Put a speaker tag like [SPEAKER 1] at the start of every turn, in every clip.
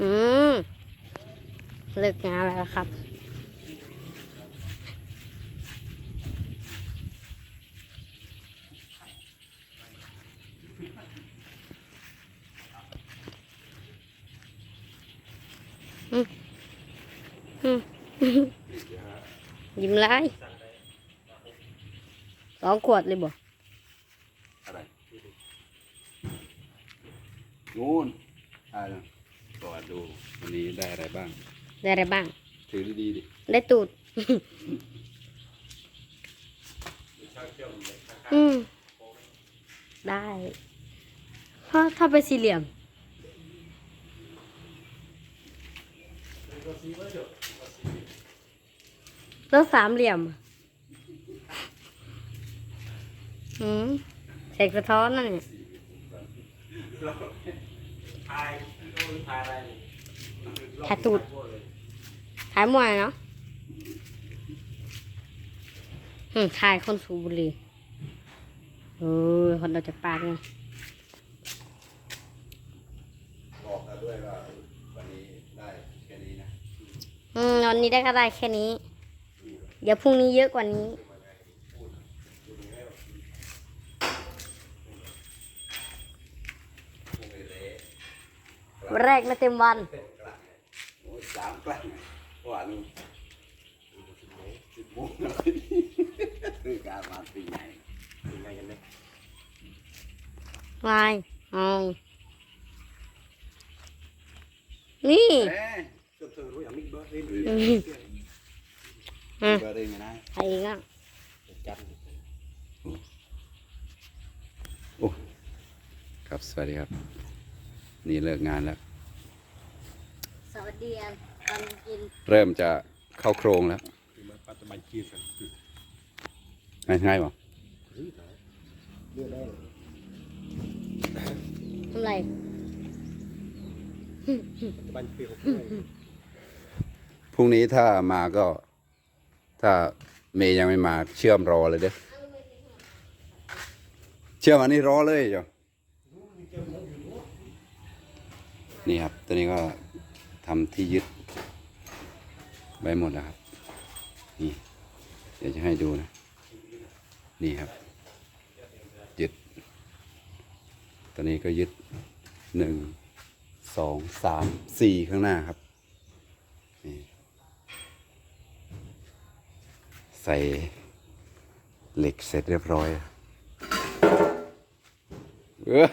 [SPEAKER 1] อืมเลิกงานแล้วครับ อืมอืมยิ้มไรสองขวดเลยบ่
[SPEAKER 2] อะไรนู่นอะไร ก่อนดูวันนี้ได้อะไรบ้าง
[SPEAKER 1] ได้อะไรบ้าง
[SPEAKER 2] ถือดีๆดิ
[SPEAKER 1] ได้ตูด อืม ได้ถ้าถ้าเป็นสี่เหลี่ยม แล้วสามเหลี่ยมอะอืมแสงสะท้อนนั่นเนี่ย ถ่ายตูดถ่ายมวยเนาะอืมถ่ายคนสูบบุหรี่เออคนเราจะปากไง
[SPEAKER 2] บอกเราด้วยว่าวันนี้ได้แค่นี้นะ
[SPEAKER 1] อืมวันนี้ได้ก็ได้แค่นี้ เดี๋ยวพรุ่งนี้เยอะกว่านี้ วันแรกไม่เต็มวัน
[SPEAKER 2] โอ้ยสามกลั่นไงว่านู่นสิบโมงคือการมาปีไหนปีไหนกันเนี่ย
[SPEAKER 1] วายเอานี่
[SPEAKER 2] เอ๊ะ
[SPEAKER 3] เติมรู้อย่างมิกเบอร์เล่น
[SPEAKER 1] อืมอะ
[SPEAKER 2] เบอร์เองไม่ได้
[SPEAKER 1] ใครอีกอะ
[SPEAKER 3] จัน
[SPEAKER 2] โอ้ครับ สวัสดีครับ นี่เลิกงานแล้ว
[SPEAKER 1] สวัสดีตอนกิน
[SPEAKER 2] เริ่มจะเข้าโครงแล้ว
[SPEAKER 3] มาปัจจุบันจีสัน
[SPEAKER 2] ง่ายง่ายป่ะ
[SPEAKER 3] เลือดได้
[SPEAKER 1] ทำไร
[SPEAKER 3] ปัจจุบันปีหก
[SPEAKER 2] พรุ่งนี้ถ้ามาก็ ถ้าเมย์ยังไม่มาเชื่อมรอเลยเด้อเชื่อมอันนี้รอเลยจ้ะนี่ครับตัวนี้ก็ ทำที่ยึดไว้หมดแล้วครับ นี่ เดี๋ยวจะให้ดูนะ นี่ครับ ยึดตัวนี้ก็ยึดหนึ่งสองสามสี่ข้างหน้าครับนี่ใส่เหล็กเสร็จเรียบร้อยเออ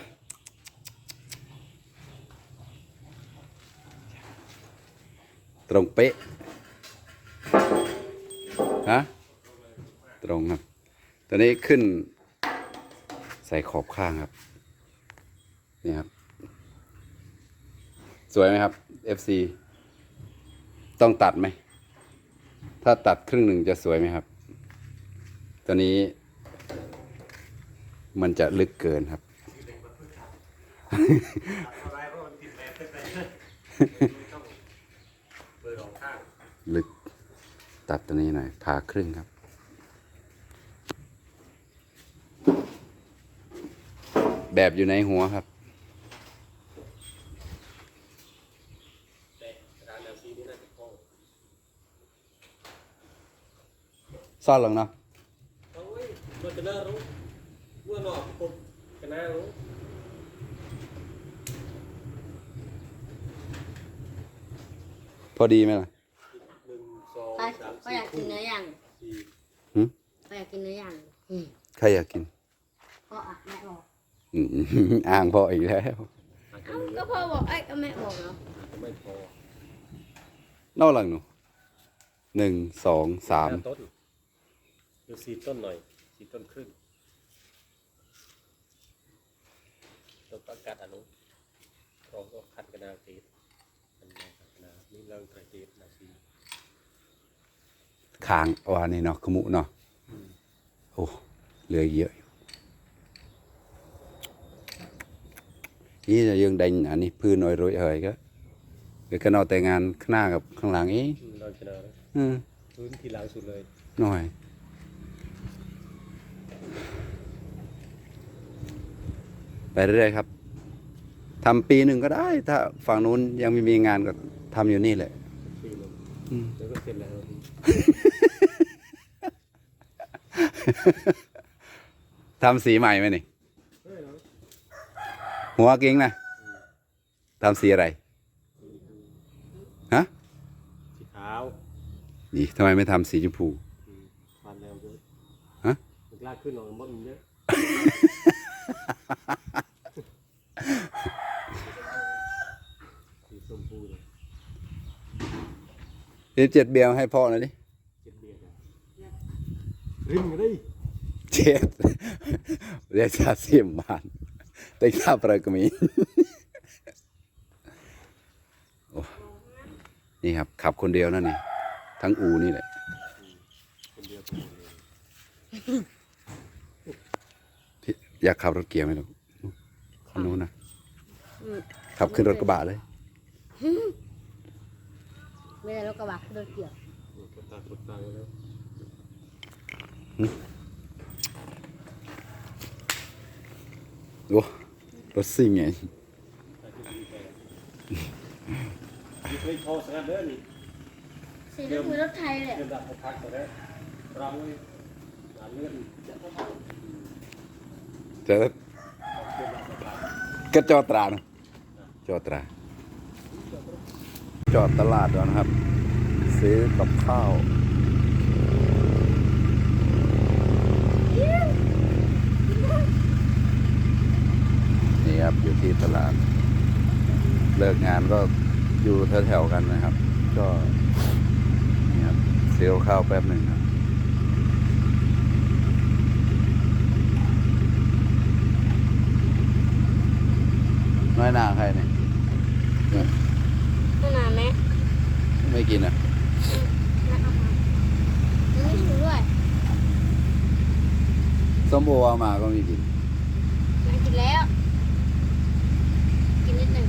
[SPEAKER 2] ตรงเป๊ะฮะตรงครับตอนนี้ขึ้น ใส่ขอบข้างครับ นี่ครับ สวยไหมครับ FC ต้องตัดไหม ถ้าตัดครึ่งหนึ่งจะสวยไหมครับ ตัวนี้ มันจะลึกเกินครับ ลึกตัดตัวนี้หน่อยผ่าครึ่งครับ แบบอยู่ในหัวครับ
[SPEAKER 3] แต่ร้านแนวซีนี่น่าจะพอ
[SPEAKER 2] ซ่อนลงเนาะ
[SPEAKER 3] โอ้ยมันจะน่ารู้เมื่อหนอกผมจะน่ารู้
[SPEAKER 2] พอดีไหมล่ะ
[SPEAKER 3] อ
[SPEAKER 1] ยากกินเนื้อย่าง
[SPEAKER 3] สี่
[SPEAKER 2] หึ
[SPEAKER 1] เขาอยากกินเนื้อย่างอืม
[SPEAKER 2] ใครอยากกิน
[SPEAKER 1] พ่ออะแม่บอก
[SPEAKER 2] อืมอ้างพ่ออีกแล้ว
[SPEAKER 3] อาจจะ
[SPEAKER 1] เอ้า
[SPEAKER 3] เหลือ
[SPEAKER 1] ก็พ่อบอกเอ้ยก็แม่บอกเนาะ
[SPEAKER 3] อาจจะไม่พอน
[SPEAKER 2] อกหลังหนูหนึ่งสองสาม
[SPEAKER 3] ห้ต้นหรือสี่ต้นหน่อยสี่ต้นครึ่งต้นประกาศอนุเราก็คัดกระนาตีมันมาคัดกระนานี่เรื่องไตรเตีนาซี
[SPEAKER 2] คางวานี่เนาะขมุเนาะโอ้เหลือเยอะอยู่นี่จะยังดังอันนี้พื้นหน่อยรวยเฮยก็เดี๋ยวก็นอนแต่งงานข้างหน้ากับข้างหลังเอง
[SPEAKER 3] อืมเราชนะแล้ว
[SPEAKER 2] อืม
[SPEAKER 3] พื้นที่หลังสุดเลย
[SPEAKER 2] หน่อยไปเรื่อยๆครับทำปีหนึ่งก็ได้ ถ้าฝั่งนู้นยังไม่มีงานก็ทำอยู่นี่แหละ
[SPEAKER 3] ปีหนึง
[SPEAKER 2] อืม
[SPEAKER 3] เดี๋ยวก็เสร็จแล้ว
[SPEAKER 2] ทำสีใหม่ไหมนี่
[SPEAKER 3] เฮ้ยเนาะ
[SPEAKER 2] หัวกิ้งนะทำสีอะไรฮะ
[SPEAKER 3] สีขาว
[SPEAKER 2] นี่ทำไมไม่ทำสีชมพู
[SPEAKER 3] อืมฟันแล้วเยอะ
[SPEAKER 2] ฮะ
[SPEAKER 3] มันกล้าขึ้นหน่อยมดมันเยอะสีชมพูเลย
[SPEAKER 2] เดี๋ยวเจ็ดเบียร์ให้พ่อหน่อยดิ
[SPEAKER 3] เจ็ดเบียร์เลยริมกันดิ
[SPEAKER 2] เจ็ดเรียกชาเสียมบานแต่ข้าประกมีโอ้นี่ครับ ขับคนเดียวนั่นนี่ทั้งอูนี่แหละ
[SPEAKER 3] คนเดียวคนเดียว
[SPEAKER 2] พี่อยากขับรถเกียร์ไหมลูกคันนู้นนะ
[SPEAKER 1] อืม
[SPEAKER 2] ขับขึ้นรถกระบะเลย
[SPEAKER 1] ไม่ได้รถกระบะรถเกี่ยว
[SPEAKER 3] กดตากดตาแล้ว
[SPEAKER 2] โอ้รถซิ่งไง
[SPEAKER 3] ตาที่ดีไปนี่เคยโทรสักเด้อนี่
[SPEAKER 1] สีนั่นคือรถไทยแหละ
[SPEAKER 3] เดินดับพักๆก็ได้รังเลยหาเลื่อนจะต้องเอา
[SPEAKER 2] จะ
[SPEAKER 3] เดินดับพัก
[SPEAKER 2] ก็จอดตราเนอะจอดตรา จอดตลาดก่อนนะครับ ซื้อกับข้าวนี่ครับอยู่ที่ตลาด เลิกงานก็อยู่แถวๆกันนะครับ ก็นี่ครับซื้อข้าวแป๊บหนึ่งครับน้อยหนาใครเนี่ย
[SPEAKER 1] ขนาดไหม
[SPEAKER 2] ไม่กินอะ
[SPEAKER 1] นะครับยังไม่ถูกด้วย
[SPEAKER 2] ส้มโอเอามาก็ไม่กิน
[SPEAKER 1] มากินแล้ว กินนิดหนึ่ง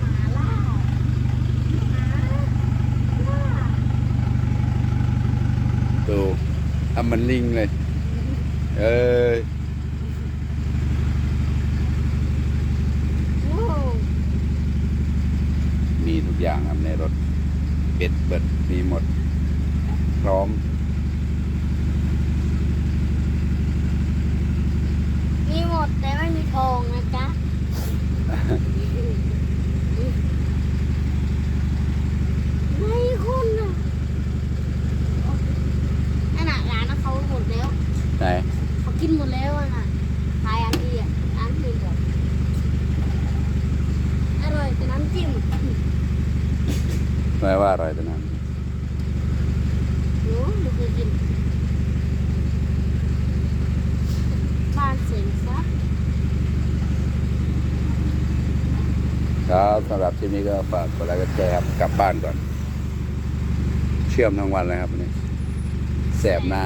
[SPEAKER 1] หมาล่าหมาล่า
[SPEAKER 2] ดูทำมันลิงเลย เอ้ย
[SPEAKER 1] โอ้
[SPEAKER 2] มีทุกอย่างครับในรถเป็ดเบิดมีหมด พร้อม
[SPEAKER 1] มีหมดแต่ไม่มีทองนะจ๊ะไม่คุณอะนั่นน่ะร้านนั้นเขาหมดแล้ว
[SPEAKER 2] ไหน
[SPEAKER 1] เขา กินหมดแล้วอะน่ะขายอันดีอะร้านอื่นแบบอร่อยแต่น้ำจิ้ม
[SPEAKER 2] ไม่ว่าอร่อยแต่นั้น
[SPEAKER 1] หนูไม่เคยกินบ้านเสียงซะ
[SPEAKER 2] ครับสำหรับที่นี้ก็ฝากกดไลค์กดแชร์ครับกลับบ้านก่อน เชื่อมทั้งวันเลยครับวันนี้แสบหน้า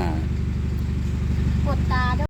[SPEAKER 1] ปวดตาด้วย